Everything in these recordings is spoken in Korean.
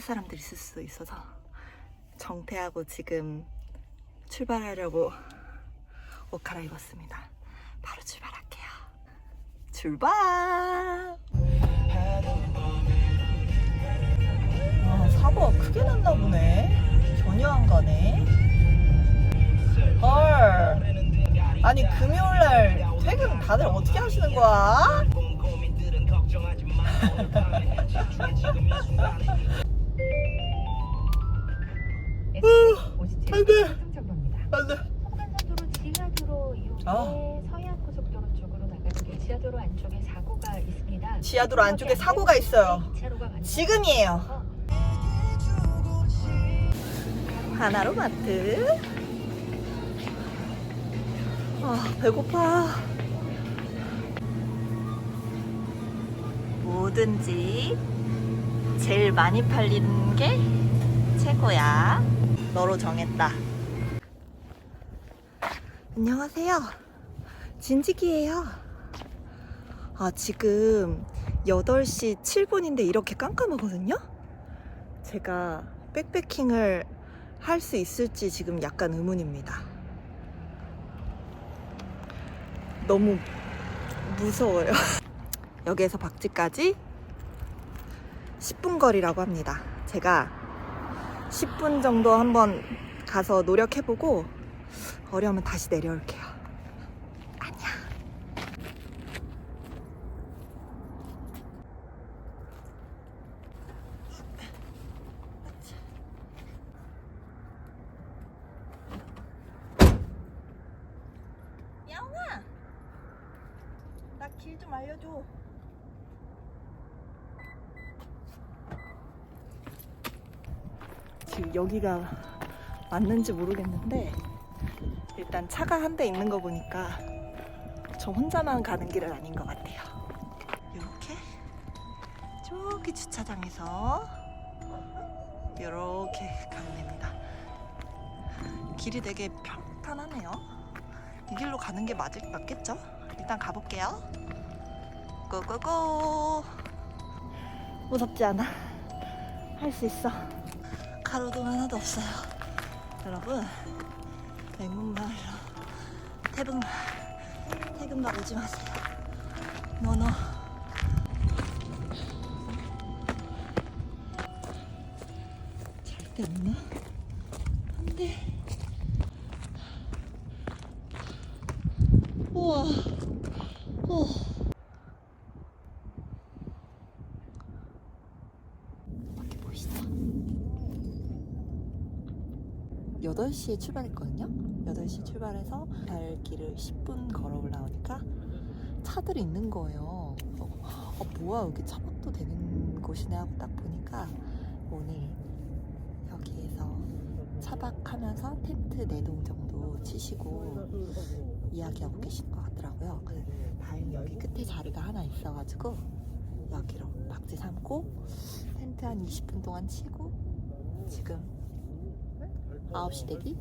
회사 사람들 있을 수도 있어서 정태하고 지금 출발하려고 옷 갈아입었습니다. 바로 출발할게요. 출발! 아, 사고가 크게 났나 보네. 전혀 안 가네. 헐. 아니, 금요일날 퇴근 다들 어떻게 하시는 거야? 안 돼. 안 돼. 호간선도로 지하도로 이용해 아. 서해안 고속도로 쪽으로 나가는데 지하도로 안쪽에 사고가 있습니다. 지하도로 안쪽에 사고가 있어요. 지금이에요. 하나로 마트. 아, 배고파. 뭐든지 제일 많이 팔리는 게 최고야. 너로 정했다. 안녕하세요. 진직이에요. 아, 지금 8시 7분인데 이렇게 깜깜하거든요? 제가 백패킹을 할 수 있을지 지금 약간 의문입니다. 너무 무서워요. 여기에서 박지까지 10분 거리라고 합니다. 제가 10분 정도 한번 가서 노력해보고 어려우면 다시 내려올게요. 안녕. 야옹아! 나 길 좀 알려줘. 지금 여기가 맞는지 모르겠는데 일단 차가 한 대 있는 거 보니까 저 혼자만 가는 길은 아닌 것 같아요. 이렇게 저기 주차장에서 이렇게 가면 됩니다. 길이 되게 평탄하네요. 이 길로 가는 게 맞을, 맞겠죠? 일단 가볼게요. 고고고. 무섭지 않아. 할 수 있어. 가로등 하나도 없어요. 여러분, 맹문마을로 태릉, 태금방 오지 마세요. 노노. 절대 없나? 안 돼. 우와. 우와. 밖에 보이시죠? 8시에 출발했거든요? 8시 출발해서 갈 길을 10분 걸어 올라오니까 차들이 있는 거예요. 어, 뭐야, 여기 차박도 되는 곳이네 하고 딱 보니까 오늘 여기에서 차박하면서 텐트 4동 정도 치시고 이야기하고 계신 것 같더라고요. 다행히 여기 끝에 자리가 하나 있어가지고 여기로 박지 삼고 텐트 한 20분 동안 치고 지금 9시 대기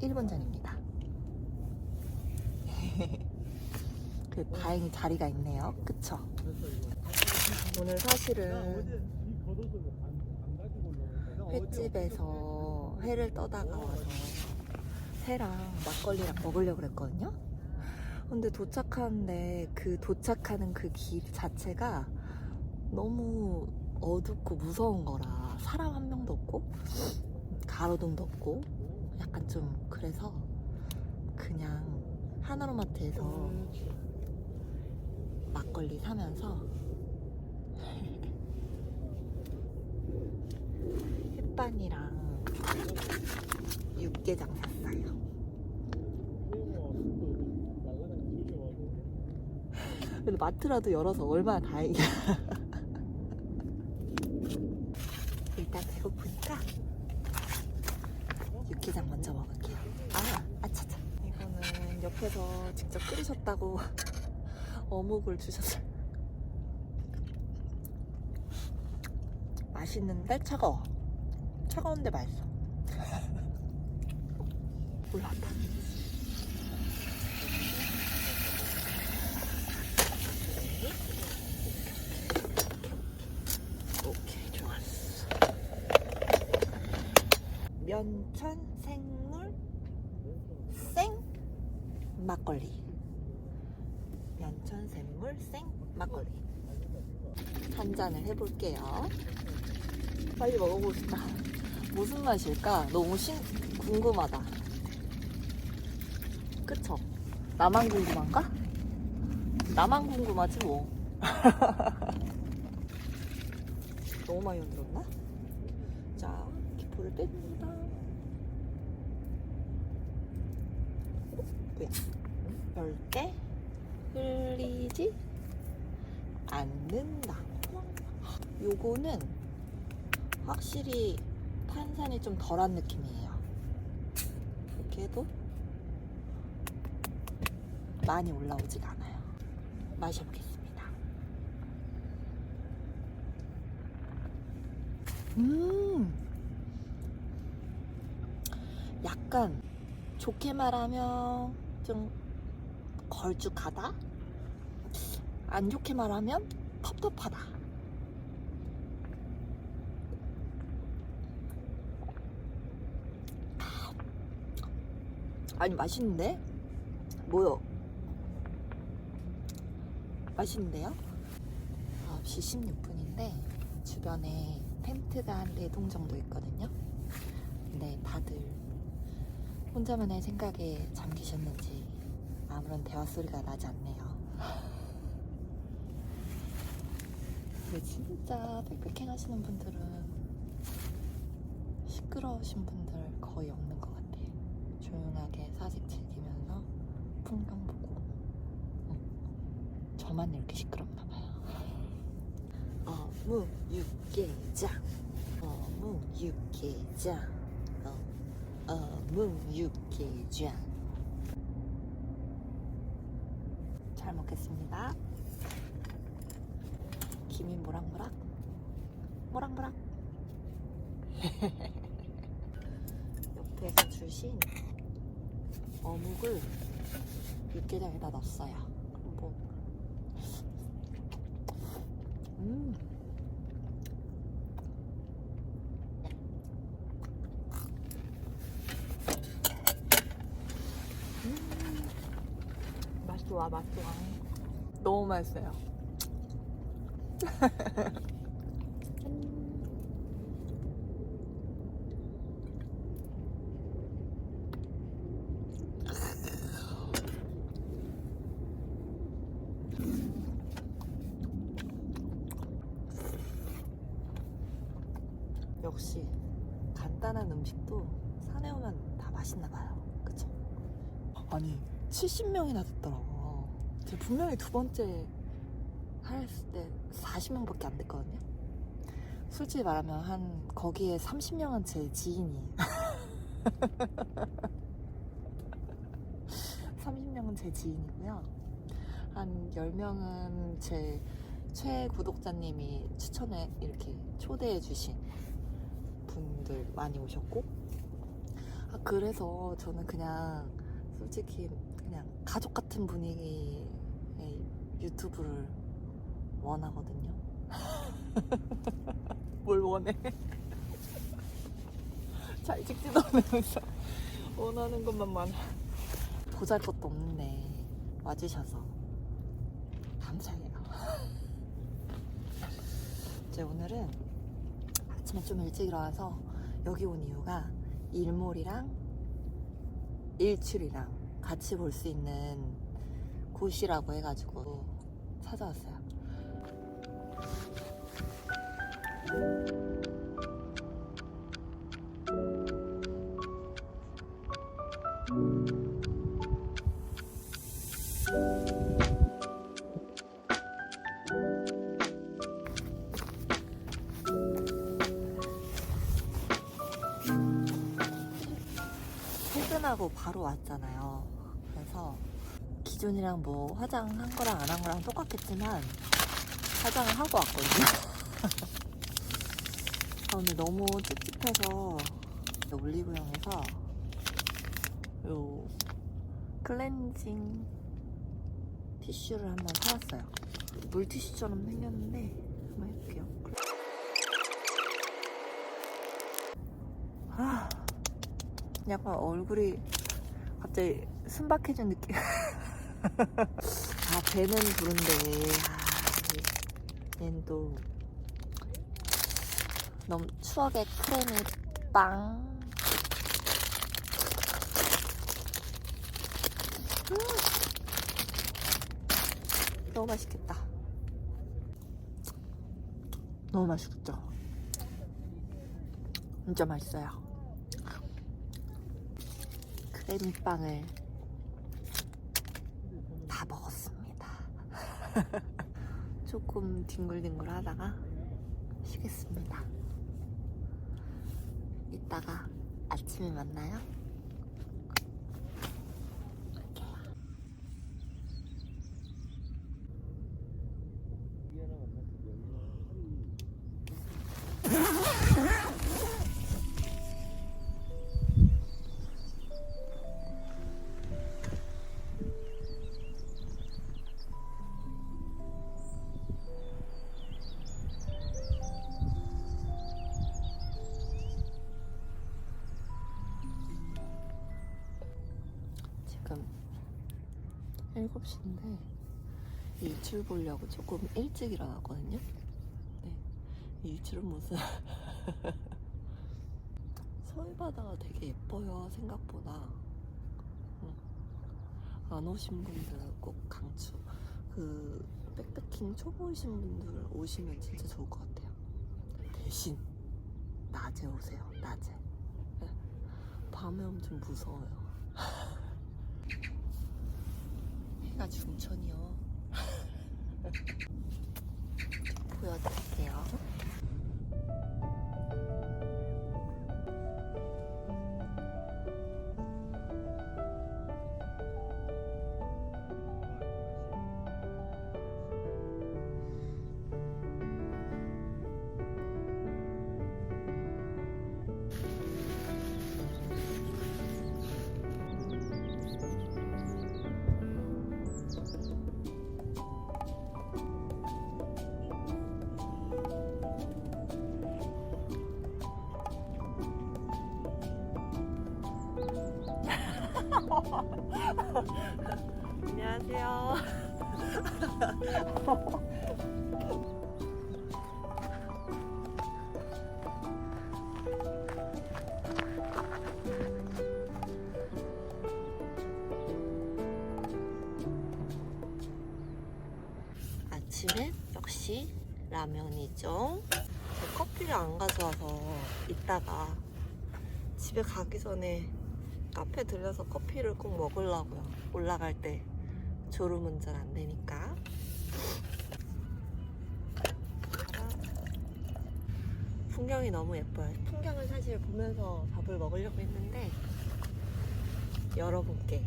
1분 전입니다. 그 다행히 자리가 있네요. 그쵸? 오늘 사실은 횟집에서 회를 떠다가 와서 회랑 막걸리랑 먹으려고 그랬거든요. 근데 도착하는데 그 도착하는 그 길 자체가 너무 어둡고 무서운 거라 사람 한 명도 없고 가로등도 없고 약간 좀 그래서 그냥 하나로마트에서 막걸리 사면서 햇반이랑 육개장 샀어요. 근데 마트라도 열어서 얼마나 다행이야. 일단 배고프니까 육개장 먼저 먹을게요. 아, 아차차. 이거는 옆에서 직접 끓이셨다고 어묵을 주셨어요. 맛있는데 차가워. 차가운데 맛있어. 올라왔다. 연천 생물 생 막걸리 연천 생물 생 막걸리 한 잔을 해볼게요 빨리 먹어보고 싶다 무슨 맛일까? 너무 신, 궁금하다 그쵸? 나만 궁금한가? 나만 궁금하지 뭐 너무 많이 흔들었나? 자, 기포를 뺍니다. 어, 뭐야? 절대 흘리지 않는다. 요거는 확실히 탄산이 좀 덜한 느낌이에요. 이렇게 해도 많이 올라오지가 않아요. 마셔보겠습니다. 음, 약간 좋게 말하면 좀 걸쭉하다? 안 좋게 말하면 텁텁하다. 아니, 맛있는데? 뭐요? 맛있는데요? 9시 16분인데 주변에 텐트가 한 4동 정도 있거든요. 근데 다들 혼자만의 생각에 잠기셨는지 아무런 대화 소리가 나지 않네요. 근데 진짜 백패킹 하시는 분들은 시끄러우신 분들 거의 없는 것 같아. 조용하게 사색 즐기면서 풍경 보고. 응. 저만 이렇게 시끄럽나 봐요. 어묵 육개장 어묵 육개장 어, 어묵 육개장 잘 먹겠습니다. 김이 모락모락? 모락모락? 옆에서 주신 어묵을 육개장에다 넣었어요. 뭐 음. 맛 좋아, 맛 좋아. 너무 맛있어요. 역시 간단한 음식도 산에 오면 다 맛있나 봐요. 그쵸? 아니 70명이나 됐더라고. 분명히 두 번째 했을 때 40명 밖에 안 됐거든요. 솔직히 말하면 한 거기에 30명은 제 지인이 30명은 제 지인이고요. 한 10명은 제 최구독자님이 추천해 이렇게 초대해 주신 분들 많이 오셨고 아, 그래서 저는 그냥 솔직히 그냥 가족 같은 분위기의 유튜브를 원하거든요. 뭘 원해? 잘 찍지도 않으면서 원하는 것만 많아. 보잘 것도 없는데 와주셔서 감사해요. 이제 오늘은 아침에 좀 일찍 일어나서 여기 온 이유가 일몰이랑 일출이랑 같이 볼 수 있는 곳이라고 해가지고 찾아왔어요. 퇴근하고 바로 왔잖아요. 기존이랑 뭐 화장한 거랑 안 한 거랑 똑같겠지만 화장을 하고 왔거든요. 아, 근데 너무 찝찝해서 올리브영에서 요 클렌징 티슈를 한번 사왔어요. 물티슈처럼 생겼는데 한번 해볼게요. 아, 약간 얼굴이 갑자기 순박해진 느낌. 아 배는 부른데 아, 얘는 또 너무 추억의 크레미 빵. 음. 너무 맛있겠다. 너무 맛있겠죠? 진짜 맛있어요. 크레미 빵을 다 먹었습니다. 조금 뒹굴뒹굴 하다가 쉬겠습니다. 이따가 아침에 만나요. 7시인데 일출 보려고 조금 일찍 일어났거든요. 네. 일출은 무슨 서해 바다가 되게 예뻐요 생각보다. 응. 안 오신 분들은 꼭 강추. 그 백패킹 초보이신 분들 오시면 진짜 좋을 것 같아요. 대신 낮에 오세요. 낮에. 네. 밤에 오면 좀 무서워요. 해가 중천이요. 보여드릴게요. 안녕하세요. 아침에 역시 라면이죠. 저 커피를 안 가져와서 이따가 집에 가기 전에 카페 들려서 커피를 꼭 먹으려고요. 올라갈 때 졸음 운전 안 되니까. 풍경이 너무 예뻐요. 풍경을 사실 보면서 밥을 먹으려고 했는데 여러분께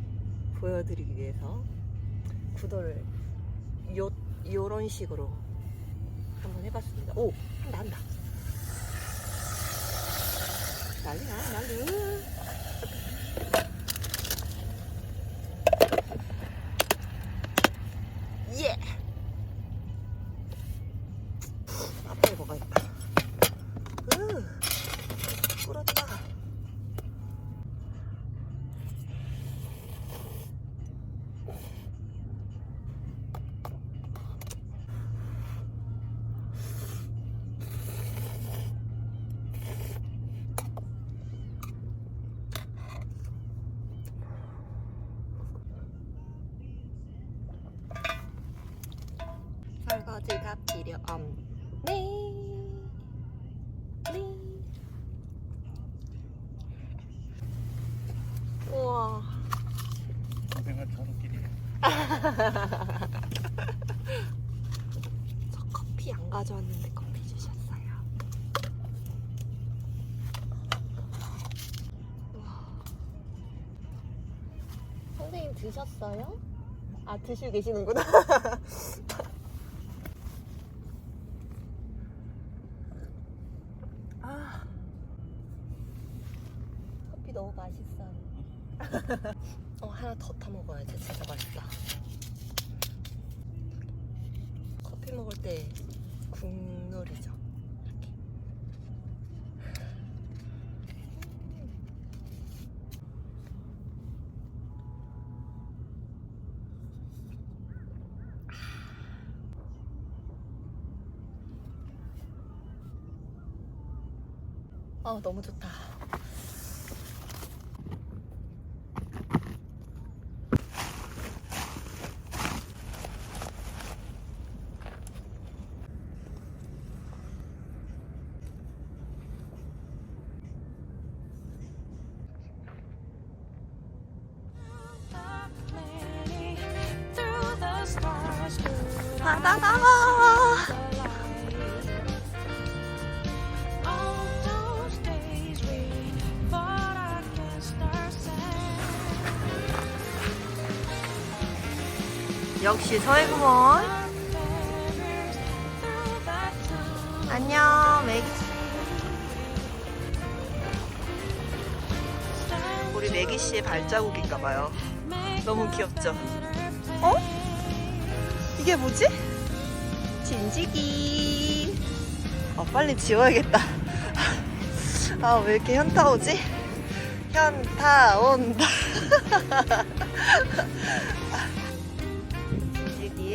보여드리기 위해서 구도를 요, 요런 식으로 한번 해봤습니다. 오! 한다. 난리나, 난리. 예! 앞에 먹어야겠다. 으, 꿀었다. 설거지가 필요 없네. 네. 우와. 고생한 저녁끼리 저 커피 안 가져왔는데 커피 주셨어요. 우와. 선생님 드셨어요? 아 드시고 계시는구나. 아 커피 너무 맛있어요. 어 하나 더 타 먹어야지 진짜 맛있다. 커피 먹을 때 국룰이죠. 이렇게. 아 너무 좋다. 역시 서해공원. 안녕, 매기 씨. 우리 매기 씨의 발자국인가 봐요. 너무 귀엽죠? 어? 이게 뭐지? 진지기. 아, 빨리 지워야겠다. 아, 왜 이렇게 현타 오지? 현타 온다.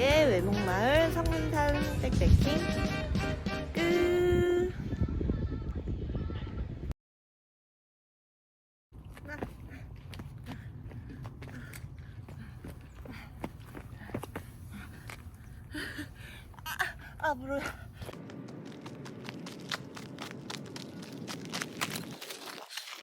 진지기의 외목마을 성문산 백패킹